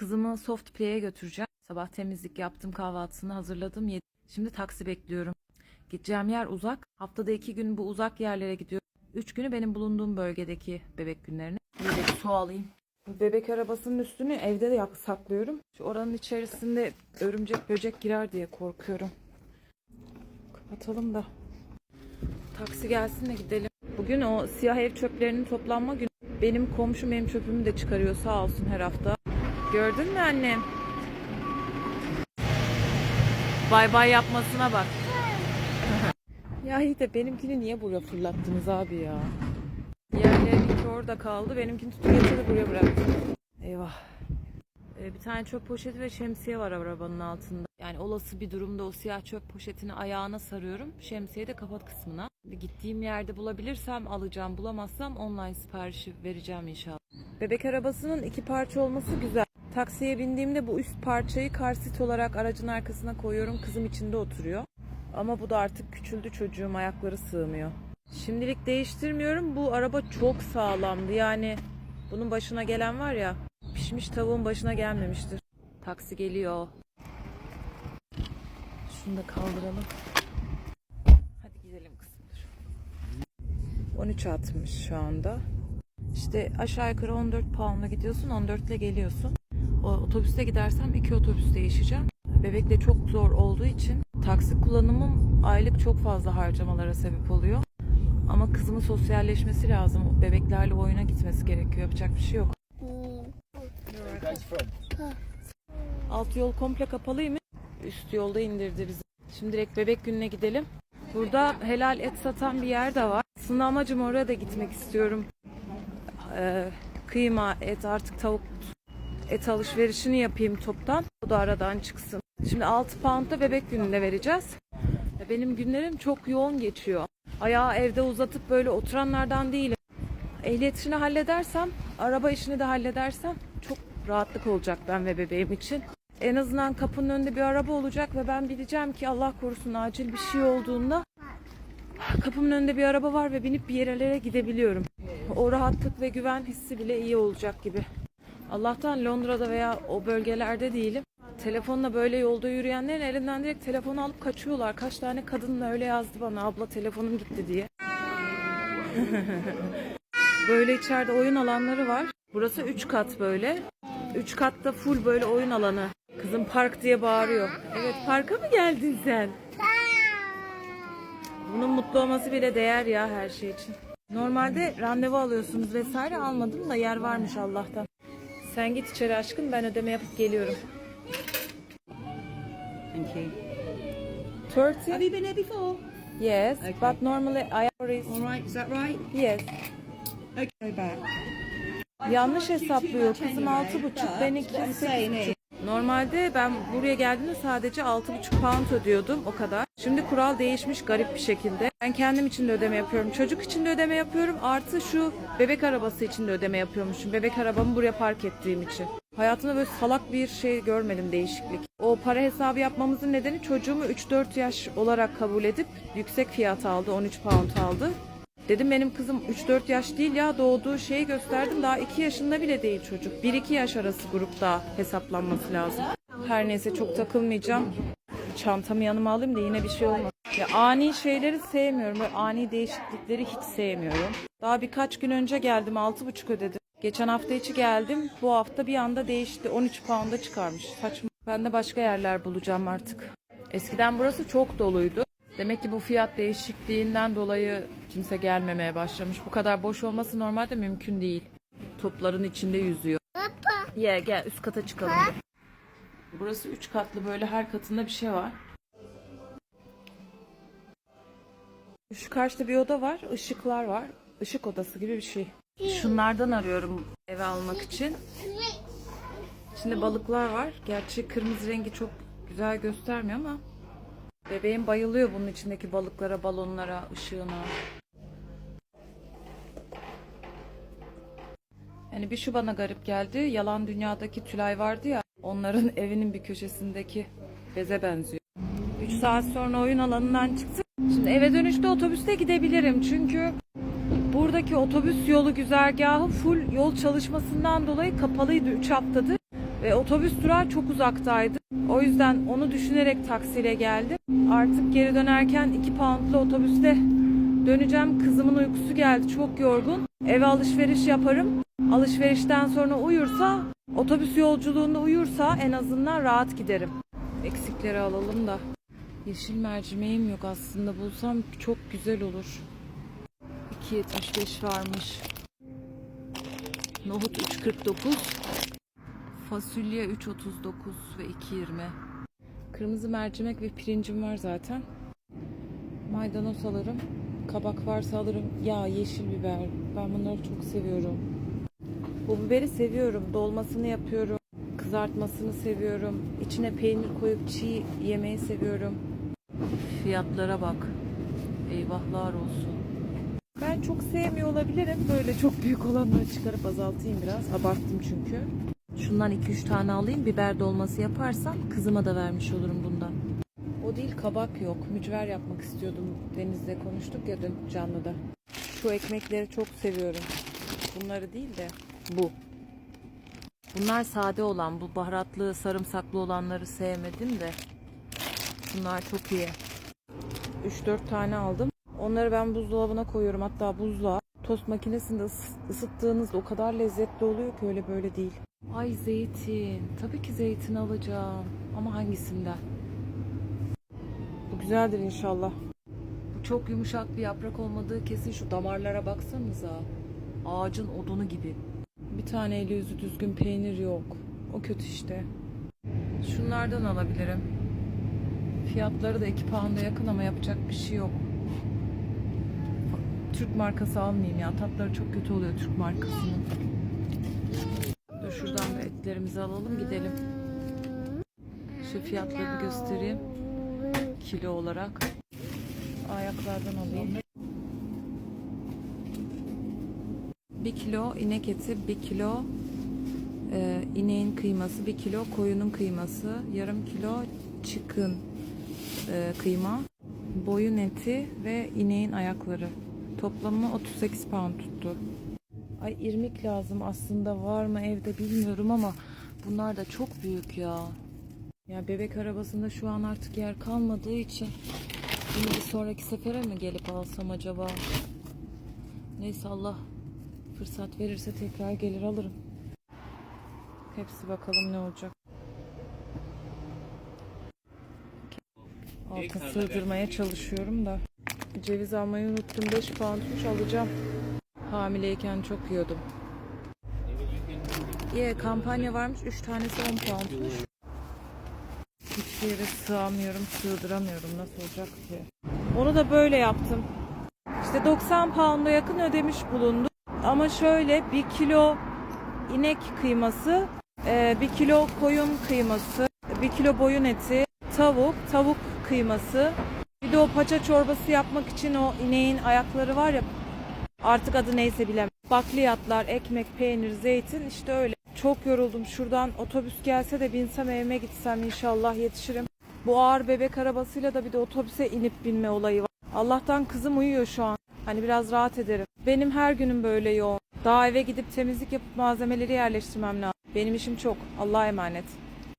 kızımı soft play'e götüreceğim. Sabah temizlik yaptım, kahvaltısını hazırladım, yedim. Şimdi taksi bekliyorum. Gideceğim yer uzak. Haftada iki gün bu uzak yerlere gidiyorum. Üç günü benim bulunduğum bölgedeki bebek günlerini. Bir de su alayım. Bebek arabasının üstünü evde de saklıyorum. Şu oranın içerisinde örümcek böcek girer diye korkuyorum. Kapatalım da. Taksi gelsin de gidelim. Bugün o siyah ev çöplerinin toplanma günü. Benim komşum benim çöpümü de çıkarıyor sağ olsun her hafta. Gördün mü annem? Bay bay yapmasına bak. ya iyi de benimkini niye buraya fırlattınız abi ya? Diğerlerininki orada kaldı. Benimkini tutup getirdi buraya bıraktı. Eyvah. Ee, bir tane çöp poşeti ve şemsiye var arabanın altında. Yani olası bir durumda o siyah çöp poşetini ayağına sarıyorum. Şemsiyeyi de kapat kısmına. Gittiğim yerde bulabilirsem alacağım. Bulamazsam online siparişi vereceğim inşallah. Bebek arabasının iki parça olması güzel. Taksiye bindiğimde bu üst parçayı karsit olarak aracın arkasına koyuyorum. Kızım içinde oturuyor. Ama bu da artık küçüldü çocuğum ayakları sığmıyor. Şimdilik değiştirmiyorum. Bu araba çok sağlamdı. Yani bunun başına gelen var ya pişmiş tavuğun başına gelmemiştir. Taksi geliyor. Şunu da kaldıralım. Hadi gidelim kızım. dur. 13.60 şu anda. İşte aşağı yukarı 14 pound'a gidiyorsun, 14 ile geliyorsun. Otobüste gidersem iki otobüs değişeceğim. Bebekle çok zor olduğu için taksi kullanımım aylık çok fazla harcamalara sebep oluyor. Ama kızımın sosyalleşmesi lazım. Bebeklerle oyuna gitmesi gerekiyor. Yapacak bir şey yok. Alt yol komple kapalıymış. Üst yolda indirdi bizi. Şimdi direkt bebek gününe gidelim. Burada helal et satan bir yer de var. Aslında amacım oraya da gitmek istiyorum. Ee, kıyma, et artık tavuk et alışverişini yapayım toptan. O da aradan çıksın. Şimdi 6 pound da bebek gününde vereceğiz. Benim günlerim çok yoğun geçiyor. Ayağı evde uzatıp böyle oturanlardan değilim. Ehliyet işini halledersem, araba işini de halledersem çok rahatlık olacak ben ve bebeğim için. En azından kapının önünde bir araba olacak ve ben bileceğim ki Allah korusun acil bir şey olduğunda kapımın önünde bir araba var ve binip bir yerlere gidebiliyorum. O rahatlık ve güven hissi bile iyi olacak gibi. Allah'tan Londra'da veya o bölgelerde değilim. Telefonla böyle yolda yürüyenlerin elinden direkt telefonu alıp kaçıyorlar. Kaç tane kadın öyle yazdı bana abla telefonum gitti diye. Böyle içeride oyun alanları var. Burası 3 kat böyle. 3 katta full böyle oyun alanı. Kızım park diye bağırıyor. Evet parka mı geldin sen? Bunun mutlu olması bile değer ya her şey için. Normalde randevu alıyorsunuz vesaire almadım da yer varmış Allah'tan. Sen git içeri aşkım ben ödeme yapıp geliyorum. Thank you. 30? Have you been here before? Yes, Okay. but normally I always All right, is that right? yes. Okay, back. Yanlış hesaplıyor. Kızım altı buçuk, ben iki, sekiz. Normalde ben buraya geldiğimde sadece altı buçuk pound ödüyordum o kadar. Şimdi kural değişmiş garip bir şekilde. Ben kendim için de ödeme yapıyorum. Çocuk için de ödeme yapıyorum. Artı şu bebek arabası için de ödeme yapıyormuşum. Bebek arabamı buraya park ettiğim için. Hayatımda böyle salak bir şey görmedim değişiklik. O para hesabı yapmamızın nedeni çocuğumu 3-4 yaş olarak kabul edip yüksek fiyat aldı. 13 pound aldı. Dedim benim kızım 3-4 yaş değil ya doğduğu şeyi gösterdim daha 2 yaşında bile değil çocuk. 1-2 yaş arası grupta hesaplanması lazım. Her neyse çok takılmayacağım. Çantamı yanıma alayım da yine bir şey olmaz. Ya ani şeyleri sevmiyorum. Böyle ani değişiklikleri hiç sevmiyorum. Daha birkaç gün önce geldim 6,5 ödedim. Geçen hafta içi geldim. Bu hafta bir anda değişti. 13 pound'a çıkarmış. Saçma. Ben de başka yerler bulacağım artık. Eskiden burası çok doluydu. Demek ki bu fiyat değişikliğinden dolayı kimse gelmemeye başlamış. Bu kadar boş olması normalde mümkün değil. Topların içinde yüzüyor. Ye gel üst kata çıkalım. Burası üç katlı böyle her katında bir şey var. Şu karşıda bir oda var, ışıklar var. Işık odası gibi bir şey. Şunlardan arıyorum eve almak için. İçinde balıklar var. Gerçi kırmızı rengi çok güzel göstermiyor ama bebeğim bayılıyor bunun içindeki balıklara, balonlara, ışığına. Yani bir şu bana garip geldi. Yalan Dünya'daki Tülay vardı ya. Onların evinin bir köşesindeki beze benziyor. 3 saat sonra oyun alanından çıktık. Şimdi eve dönüşte otobüste gidebilirim. Çünkü buradaki otobüs yolu güzergahı full yol çalışmasından dolayı kapalıydı 3 haftadır. Ve otobüs durağı çok uzaktaydı. O yüzden onu düşünerek taksiyle geldim. Artık geri dönerken 2 poundlu otobüste döneceğim. Kızımın uykusu geldi. Çok yorgun. Eve alışveriş yaparım. Alışverişten sonra uyursa, otobüs yolculuğunda uyursa en azından rahat giderim. Eksikleri alalım da. Yeşil mercimeğim yok aslında. Bulsam çok güzel olur. 2.75 varmış. Nohut 3.49. Fasulye 3.39 ve 2.20. Kırmızı mercimek ve pirincim var zaten. Maydanoz alırım. Kabak varsa alırım. Ya yeşil biber. Ben bunları çok seviyorum. Bu biberi seviyorum. Dolmasını yapıyorum. Kızartmasını seviyorum. İçine peynir koyup çiğ yemeyi seviyorum. Fiyatlara bak. Eyvahlar olsun. Ben çok sevmiyor olabilirim. Böyle çok büyük olanları çıkarıp azaltayım biraz. Abarttım çünkü. Şundan 2-3 tane alayım. Biber dolması yaparsam kızıma da vermiş olurum bundan. O değil kabak yok. Mücver yapmak istiyordum. Deniz'le konuştuk ya dün canlıda. Şu ekmekleri çok seviyorum. Bunları değil de bu. Bunlar sade olan, bu baharatlı, sarımsaklı olanları sevmedim de. Bunlar çok iyi. 3-4 tane aldım. Onları ben buzdolabına koyuyorum. Hatta buzluğa. Tost makinesinde ıs- ısıttığınızda o kadar lezzetli oluyor ki öyle böyle değil. Ay zeytin. Tabii ki zeytin alacağım. Ama hangisinden? Bu güzeldir inşallah. Bu çok yumuşak bir yaprak olmadığı kesin şu damarlara baksanıza. Ağacın odunu gibi. Bir tane eli yüzü düzgün peynir yok. O kötü işte. Şunlardan alabilirim. Fiyatları da 2 pound'a yakın ama yapacak bir şey yok. Türk markası almayayım ya. Tatları çok kötü oluyor Türk markasının. Dur şuradan da etlerimizi alalım gidelim. Şu fiyatları göstereyim. Kilo olarak. Ayaklardan alayım. Bir kilo inek eti, bir kilo e, ineğin kıyması, bir kilo koyunun kıyması, yarım kilo chicken e, kıyma, boyun eti ve ineğin ayakları. Toplamı 38 pound tuttu. Ay irmik lazım aslında var mı evde bilmiyorum ama bunlar da çok büyük ya. Ya bebek arabasında şu an artık yer kalmadığı için bunu bir sonraki sefere mi gelip alsam acaba? Neyse Allah fırsat verirse tekrar gelir alırım. Hepsi bakalım ne olacak. Alta sığdırmaya çalışıyorum da. Ceviz almayı unuttum. 5 poundmuş alacağım. Hamileyken çok yiyordum. Yeah, kampanya varmış. 3 tanesi 10 poundmuş. Hiçbir yere sığamıyorum, sığdıramıyorum. Nasıl olacak ki? Onu da böyle yaptım. İşte 90 pound'a yakın ödemiş bulundum. Ama şöyle 1 kilo inek kıyması, 1 kilo koyun kıyması, 1 kilo boyun eti, tavuk, tavuk kıyması. Bir de o paça çorbası yapmak için o ineğin ayakları var ya artık adı neyse bilemem. Bakliyatlar, ekmek, peynir, zeytin işte öyle. Çok yoruldum. Şuradan otobüs gelse de binsem evime gitsem inşallah yetişirim. Bu ağır bebek arabasıyla da bir de otobüse inip binme olayı var. Allah'tan kızım uyuyor şu an. Hani biraz rahat ederim. Benim her günüm böyle yoğun. Daha eve gidip temizlik yapıp malzemeleri yerleştirmem lazım. Benim işim çok. Allah'a emanet.